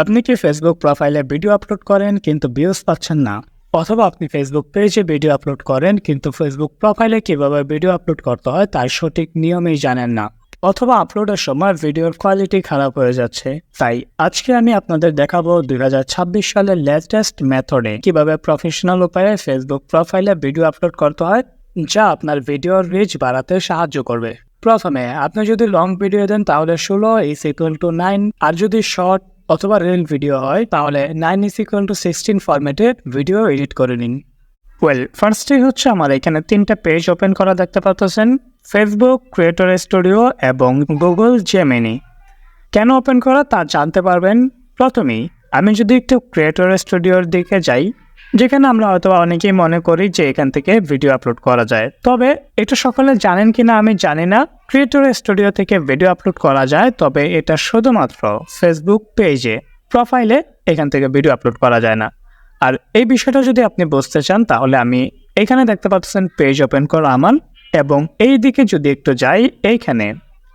আপনি কি ফেসবুক প্রোফাইলে ভিডিও আপলোড করেন কিন্তু ভিউজ পাচ্ছেন না? অথবা আপনি ফেসবুক পেজে ভিডিও আপলোড করেন কিন্তু ফেসবুক প্রোফাইলে কীভাবে ভিডিও আপলোড করতে হয় তার সঠিক নিয়মেই জানেন না। অথবা আপলোডের সময় ভিডিওর কোয়ালিটি খারাপ হয়ে যাচ্ছে। তাই আজকে আমি আপনাদের দেখাবো দুই হাজার ছাব্বিশ সালের লেটেস্ট মেথডে কীভাবে প্রফেশনাল উপায়ে ফেসবুক প্রোফাইলে ভিডিও আপলোড করতে হয়, যা আপনার ভিডিওর রিচ বাড়াতে সাহায্য করবে। প্রথমে, আপনি যদি লং ভিডিও দেন তাহলে ষোলো ইস ইকুয়াল টু নাইন আর যদি শর্ট অথবা রিল ভিডিও হয়, তাহলে nine is equal to sixteen ফরম্যাটে ভিডিও এডিট করে নিন। ওয়েল ফার্স্টে হচ্ছে আমার এখানে তিনটা পেজ ওপেন করা দেখতে পাচ্ছেন ফেসবুক ক্রিয়েটর স্টুডিও এবং গুগল জেমেনি কেন ওপেন করা তা জানতে পারবেন? প্রথমেই, আমি যদি একটু ক্রিয়েটর স্টুডিওর দিকে যাই যেখানে আমরা হয়তো অনেকেই মনে করি যে এখান থেকে ভিডিও আপলোড করা যায়। তবে এটা সকলে জানেন কি না আমি জানি না। ক্রিয়েটর স্টুডিও থেকে ভিডিও আপলোড করা যায়, তবে এটা শুধুমাত্র ফেসবুক পেজে প্রোফাইলে এখান থেকে ভিডিও আপলোড করা যায় না। আর এই বিষয়টা যদি আপনি বুঝতে চান, তাহলে আমি এখানে দেখতে পাচ্ছেন পেজ ওপেন করা আমার এবং এই দিকে যদি একটু যাই, এইখানে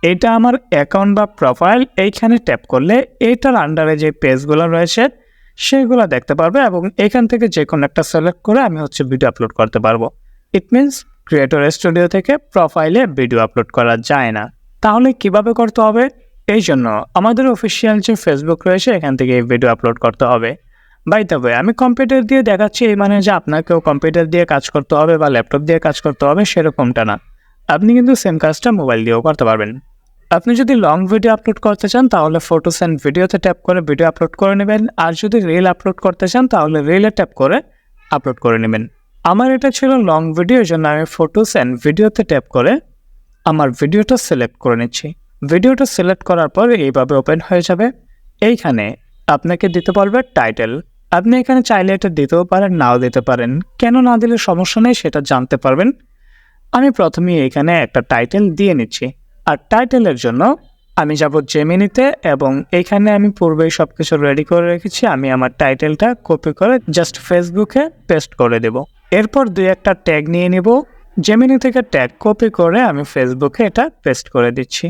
এটা আমার অ্যাকাউন্ট বা প্রোফাইল এইখানে ট্যাপ করলে এইটার আন্ডারে যে পেজগুলো রয়েছে সেগুলো দেখতে পারবে এবং এখান থেকে যে কোনো একটা সিলেক্ট করে আমি হচ্ছে ভিডিও আপলোড করতে পারব। ইট মিনস ক্রিয়েটর স্টুডিও থেকে প্রোফাইলে ভিডিও আপলোড করা যায় না। তাহলে কীভাবে করতে হবে? এই জন্য আমাদের অফিসিয়াল যে ফেসবুক রয়েছে, এখান থেকে ভিডিও আপলোড করতে হবে। বাই তবে আমি কম্পিউটার দিয়ে দেখাচ্ছি, এই মানে যে আপনাকেও কম্পিউটার দিয়ে কাজ করতে হবে বা ল্যাপটপ দিয়ে কাজ করতে হবে, সেরকমটা না। আপনি কিন্তু সেম কাজটা মোবাইল দিয়েও করতে পারবেন। আপনি যদি লং ভিডিও আপলোড করতে চান, তাহলে ফটোস অ্যান্ড ভিডিওতে ট্যাপ করে ভিডিও আপলোড করে নেবেন। আর যদি রিল আপলোড করতে চান, তাহলে রিলে ট্যাপ করে আপলোড করে নেবেন। আমার এটা ছিল লং ভিডিও জন্য আমি ফটোস অ্যান্ড ভিডিওতে ট্যাপ করে আমার ভিডিওটা সিলেক্ট করে নিচ্ছি। ভিডিওটা সিলেক্ট করার পর এইভাবে ওপেন হয়ে যাবে। এইখানে আপনাকে দিতে পারবে টাইটেল আপনি এখানে চাইলে এটা দিতেও পারেন, নাও দিতে পারেন। কেন না দিলে সমস্যা নেই, সেটা জানতে পারবেন। আমি প্রথমেই এখানে একটা টাইটেল দিয়ে নিচ্ছি। আর টাইটেলের জন্য আমি যাব জেমিনিতে এবং এখানে আমি পূর্বেই সব কিছু রেডি করে রেখেছি। আমি আমার টাইটেলটা কপি করে জাস্ট ফেসবুকে পেস্ট করে দেব। এরপর দুই একটা ট্যাগ নিয়ে নিব। জেমিনি থেকে ট্যাগ কপি করে আমি ফেসবুকে এটা পেস্ট করে দিচ্ছি।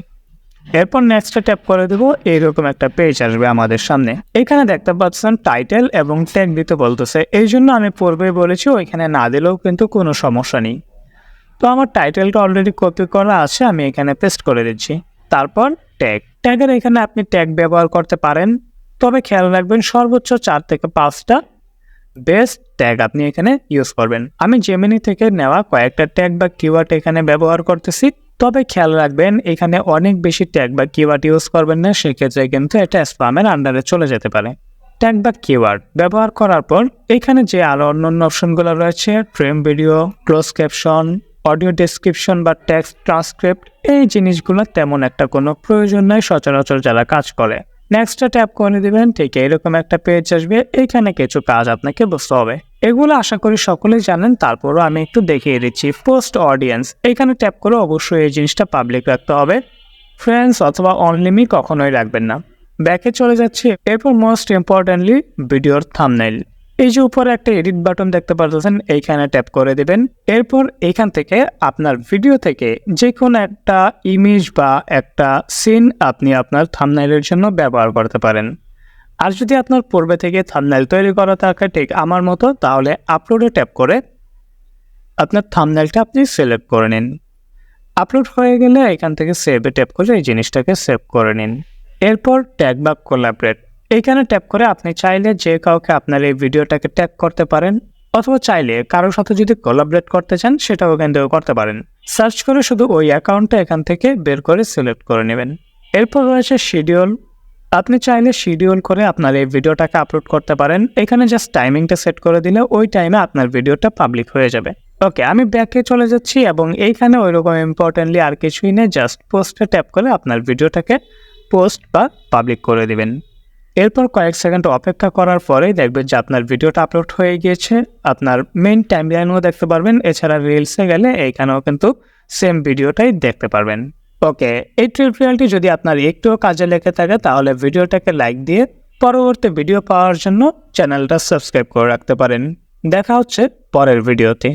এরপর নেক্সটে ট্যাপ করে দেবো। এইরকম একটা পেজ আসবে আমাদের সামনে। এখানে দেখতে পাচ্ছেন টাইটেল এবং ট্যাগ দিতে বলতেছে। এই জন্য আমি পূর্বেই বলেছি, ওইখানে না দিলেও কিন্তু কোনো সমস্যা নেই। তো আমার টাইটেলটা অলরেডি কপি করা আছে, আমি এখানে পেস্ট করে দিচ্ছি। তারপর ট্যাগ ট্যাগের এখানে আপনি ট্যাগ ব্যবহার করতে পারেন, তবে খেয়াল রাখবেন সর্বোচ্চ চার থেকে পাঁচটা বেস্ট ট্যাগ আপনি এখানে ইউজ করবেন। আমি জেমিনি থেকে নেওয়া কয়েকটা ট্যাগ বা কিওয়ার্ড এখানে ব্যবহার করতেছি, তবে খেয়াল রাখবেন এখানে অনেক বেশি ট্যাগ বা কিওয়ার্ড ইউজ করবেন না, সেক্ষেত্রে কিন্তু এটা স্পামের আন্ডারে চলে যেতে পারে। ট্যাগ বা কিওয়ার্ড ব্যবহার করার পর, এখানে যে আরও অন্যান্য অপশনগুলো রয়েছে frame video close caption audio description বা টেক্সট ট্রান্সক্রিপ্ট এই জিনিসগুলো তেমন একটা কোনো প্রয়োজন নাই, সচরাচর যারা কাজ করে। নেক্সটটা ট্যাপ করে দিবেন, ঠিক এরকম একটা পেজ আসবে, এখানে কিছু কাজ আপনাকে বুঝতে হবে। এগুলো আশা করি সকলেই জানেন, তারপরও আমি একটু দেখিয়ে দিচ্ছি। পোস্ট অডিয়েন্স এখানে ট্যাপ করে অবশ্যই এই জিনিসটা পাবলিক রাখতে হবে। ফ্রেন্ডস অথবা অনলিমি কখনোই রাখবেন না। ব্যাকে চলে যাচ্ছি, এরপর মোস্ট ইম্পর্টেন্টলি ভিডিওর থামনাইল এই যে উপরে একটা এডিট বাটন দেখতে পাচ্ছেন এইখানে ট্যাপ করে দেবেন। এরপর এখান থেকে আপনার ভিডিও থেকে যে কোনো একটা ইমেজ বা একটা সিন আপনি আপনার থামনাইলের জন্য ব্যবহার করতে পারেন। আর যদি আপনার পূর্বে থেকে থামনাইল তৈরি করা থাকে ঠিক আমার মতো, তাহলে আপলোডে ট্যাপ করে আপনার থামনাইলটা আপনি সিলেক্ট করে নিন। আপলোড হয়ে গেলে এখান থেকে সেভে ট্যাপ করে এই জিনিসটাকে সেভ করে নিন। এরপর ট্যাগ বা কোলাবরেট এইখানে ট্যাপ করে আপনি চাইলে যে কাউকে আপনার এই ভিডিওটাকে ট্যাপ করতে পারেন, অথবা চাইলে কারোর সাথে যদি কোলাবরেট করতে চান, সেটাও এখান করতে পারেন। সার্চ করে শুধু ওই অ্যাকাউন্টটা এখান থেকে বের করে সিলেক্ট করে নেবেন। এরপর রয়েছে শিডিউল আপনি চাইলে শিডিউল করে আপনার এই ভিডিওটাকে আপলোড করতে পারেন। এখানে জাস্ট টাইমিংটা সেট করে দিলে ওই টাইমে আপনার ভিডিওটা পাবলিক হয়ে যাবে। ওকে আমি ব্যাকে চলে যাচ্ছি এবং এইখানে ওইরকম ইম্পর্টেন্টলি আর কিছুই নেই জাস্ট পোস্টে ট্যাপ করে আপনার ভিডিওটাকে পোস্ট বা পাবলিক করে দিবেন। এরপর কয়েক সেকেন্ড অপেক্ষা করার পরেই দেখবেন যে আপনার ভিডিওটা আপলোড হয়ে গিয়েছে। আপনার মেন টাইম লাইনও দেখতে পারবেন। এছাড়া রিলসে গেলে এইখানেও কিন্তু সেম ভিডিওটাই দেখতে পারবেন। ওকে এই টিউটোরিয়ালটি যদি আপনার একটুও কাজে লেগে থাকে, তাহলে ভিডিওটাকে লাইক দিয়ে পরবর্তী ভিডিও পাওয়ার জন্য চ্যানেলটা সাবস্ক্রাইব করে রাখতে পারেন। দেখা হচ্ছে পরের ভিডিওতে